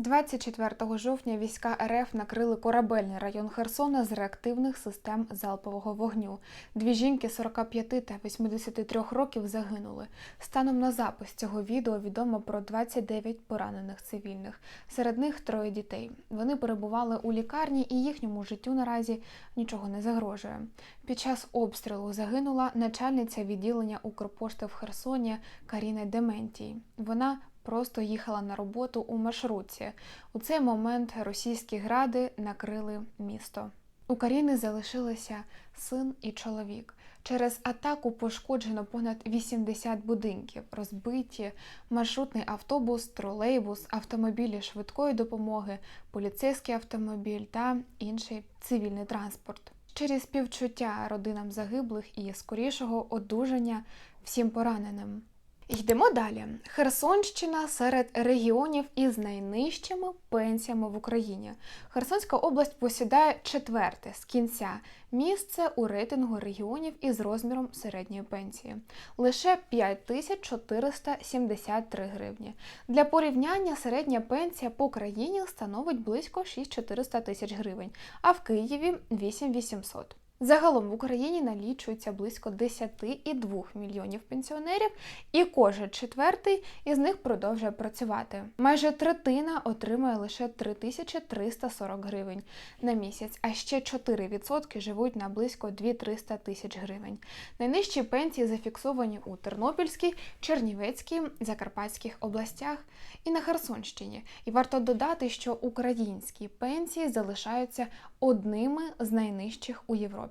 24 жовтня війська РФ накрили корабельний район Херсона з реактивних систем залпового вогню. Дві жінки 45 та 83 років загинули. Станом на запис цього відео відомо про 29 поранених цивільних. Серед них троє дітей. Вони перебували у лікарні і їхньому життю наразі нічого не загрожує. Під час обстрілу загинула начальниця відділення Укрпошти в Херсоні Каріна Дементій. Вона просто їхала на роботу у маршрутці. У цей момент російські гради накрили місто. У Каріни залишилися син і чоловік. Через атаку пошкоджено понад 80 будинків, розбиті маршрутний автобус, тролейбус, автомобілі швидкої допомоги, поліцейський автомобіль та інший цивільний транспорт. Через співчуття родинам загиблих і скорішого одужання всім пораненим. Йдемо далі. Херсонщина серед регіонів із найнижчими пенсіями в Україні. Херсонська область посідає четверте з кінця місце у рейтингу регіонів із розміром середньої пенсії. Лише 5473 гривні. Для порівняння середня пенсія по країні становить близько 6400 тисяч гривень, а в Києві 8800. Загалом в Україні налічується близько 10,2 мільйонів пенсіонерів, і кожен четвертий із них продовжує працювати. Майже третина отримує лише 3340 гривень на місяць, а ще 4% живуть на близько 2-300 тисяч гривень. Найнижчі пенсії зафіксовані у Тернопільській, Чернівецькій, Закарпатських областях і на Херсонщині. І варто додати, що українські пенсії залишаються одними з найнижчих у Європі.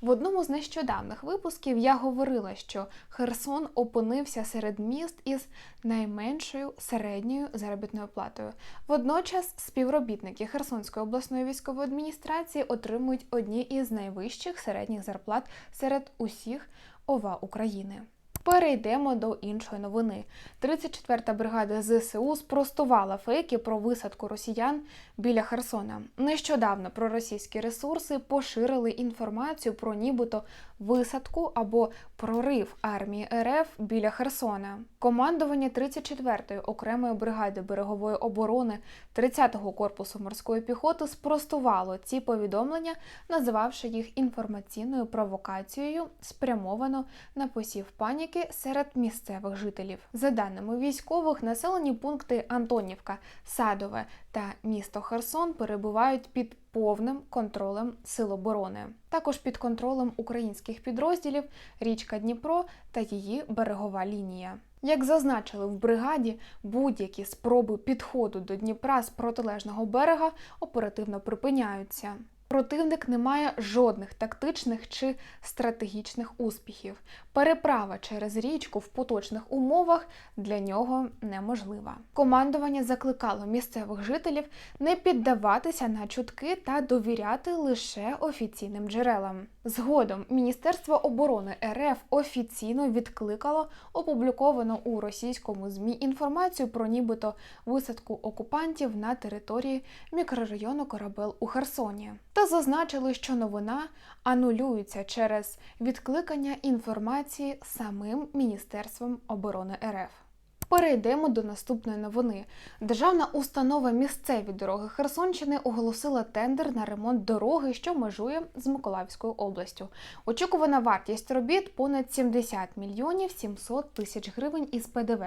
В одному з нещодавних випусків я говорила, що Херсон опинився серед міст із найменшою середньою заробітною платою. Водночас співробітники Херсонської обласної військової адміністрації отримують одні із найвищих середніх зарплат серед усіх ОВА України. Перейдемо до іншої новини. 34-та бригада ЗСУ спростувала фейки про висадку росіян біля Херсона. Нещодавно проросійські ресурси поширили інформацію про нібито висадку або прорив армії РФ біля Херсона. Командування 34-ї окремої бригади берегової оборони 30-го корпусу морської піхоти спростувало ці повідомлення, називавши їх інформаційною провокацією, спрямовано на посів паніки серед місцевих жителів. За даними військових, населені пункти Антонівка, Садове та місто Херсон перебувають під повним контролем Сил оборони. Також під контролем українських підрозділів річка Дніпро та її берегова лінія. Як зазначили в бригаді, будь-які спроби підходу до Дніпра з протилежного берега оперативно припиняються. Противник не має жодних тактичних чи стратегічних успіхів. Переправа через річку в поточних умовах для нього неможлива. Командування закликало місцевих жителів не піддаватися на чутки та довіряти лише офіційним джерелам. Згодом Міністерство оборони РФ офіційно відкликало опубліковану у російському змі інформацію про нібито висадку окупантів на території мікрорайону Корабел у Херсоні та зазначили, що новина анулюється через відкликання інформації самим Міністерством оборони РФ. Перейдемо до наступної новини. Державна установа місцеві дороги Херсонщини оголосила тендер на ремонт дороги, що межує з Миколаївською областю. Очікувана вартість робіт понад 70 мільйонів 700 тисяч гривень із ПДВ.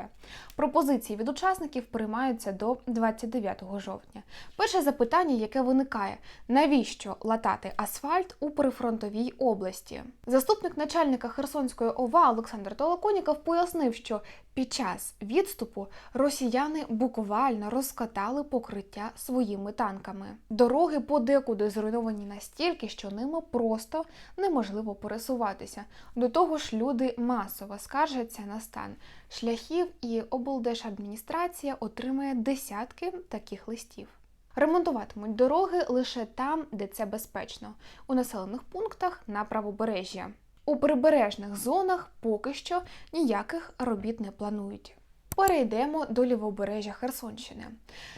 Пропозиції від учасників приймаються до 29 жовтня. Перше запитання, яке виникає: навіщо латати асфальт у прифронтовій області? Заступник начальника Херсонської ОВА Олександр Толоконіков пояснив, що під час відступу росіяни буквально розкатали покриття своїми танками. Дороги подекуди зруйновані настільки, що ними просто неможливо пересуватися. До того ж, люди масово скаржаться на стан шляхів, і облдержадміністрація отримає десятки таких листів. Ремонтуватимуть дороги лише там, де це безпечно, у населених пунктах на правобережжя. У прибережних зонах поки що ніяких робіт не планують. Перейдемо до лівобережжя Херсонщини.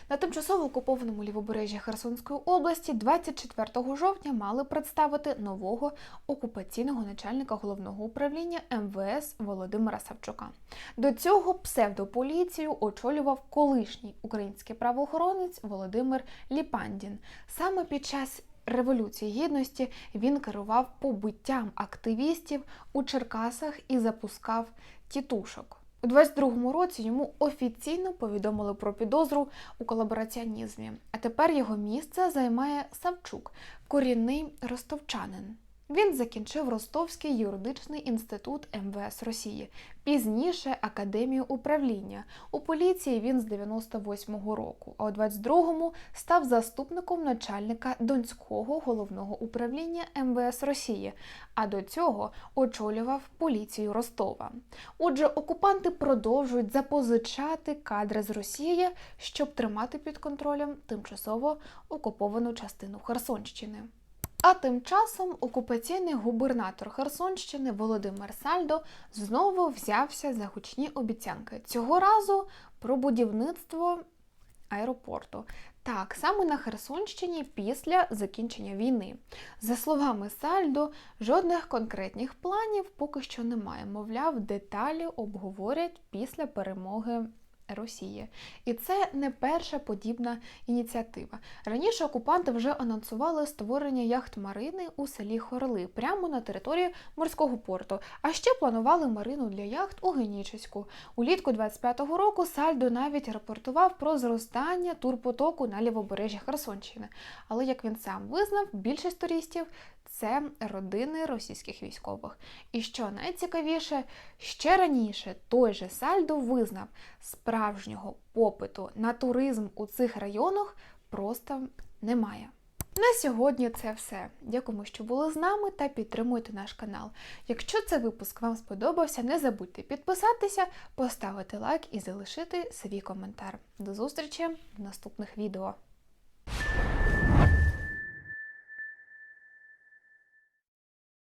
На тимчасово окупованому лівобережжі Херсонської області 24 жовтня мали представити нового окупаційного начальника головного управління МВС Володимира Савчука. До цього псевдополіцію очолював колишній український правоохоронець Володимир Ліпандін. Саме під час Революції Гідності він керував побиттям активістів у Черкасах і запускав тітушок. У 22-му році йому офіційно повідомили про підозру у колабораціонізмі. А тепер його місце займає Савчук, корінний ростовчанин. Він закінчив Ростовський юридичний інститут МВС Росії, пізніше Академію управління. У поліції він з 98-го року, а у 22-му став заступником начальника Донського головного управління МВС Росії, а до цього очолював поліцію Ростова. Отже, окупанти продовжують запозичати кадри з Росії, щоб тримати під контролем тимчасово окуповану частину Херсонщини. А тим часом окупаційний губернатор Херсонщини Володимир Сальдо знову взявся за гучні обіцянки. Цього разу про будівництво аеропорту. Так, саме на Херсонщині після закінчення війни. За словами Сальдо, жодних конкретних планів поки що немає. Мовляв, деталі обговорять після перемоги. Росії, і це не перша подібна ініціатива. Раніше окупанти вже анонсували створення яхт Марини у селі Хорли прямо на території морського порту. А ще планували Марину для яхт у Генічеську. Улітку 25-го року Сальдо навіть рапортував про зростання турпотоку на лівобережжі Херсонщини. Але як він сам визнав, більшість туристів це родини російських військових. І що найцікавіше, ще раніше той же Сальдо визнав, справжнього попиту на туризм у цих районах просто немає. На сьогодні це все. Дякуємо, що були з нами та підтримуйте наш канал. Якщо цей випуск вам сподобався, не забудьте підписатися, поставити лайк і залишити свій коментар. До зустрічі в наступних відео.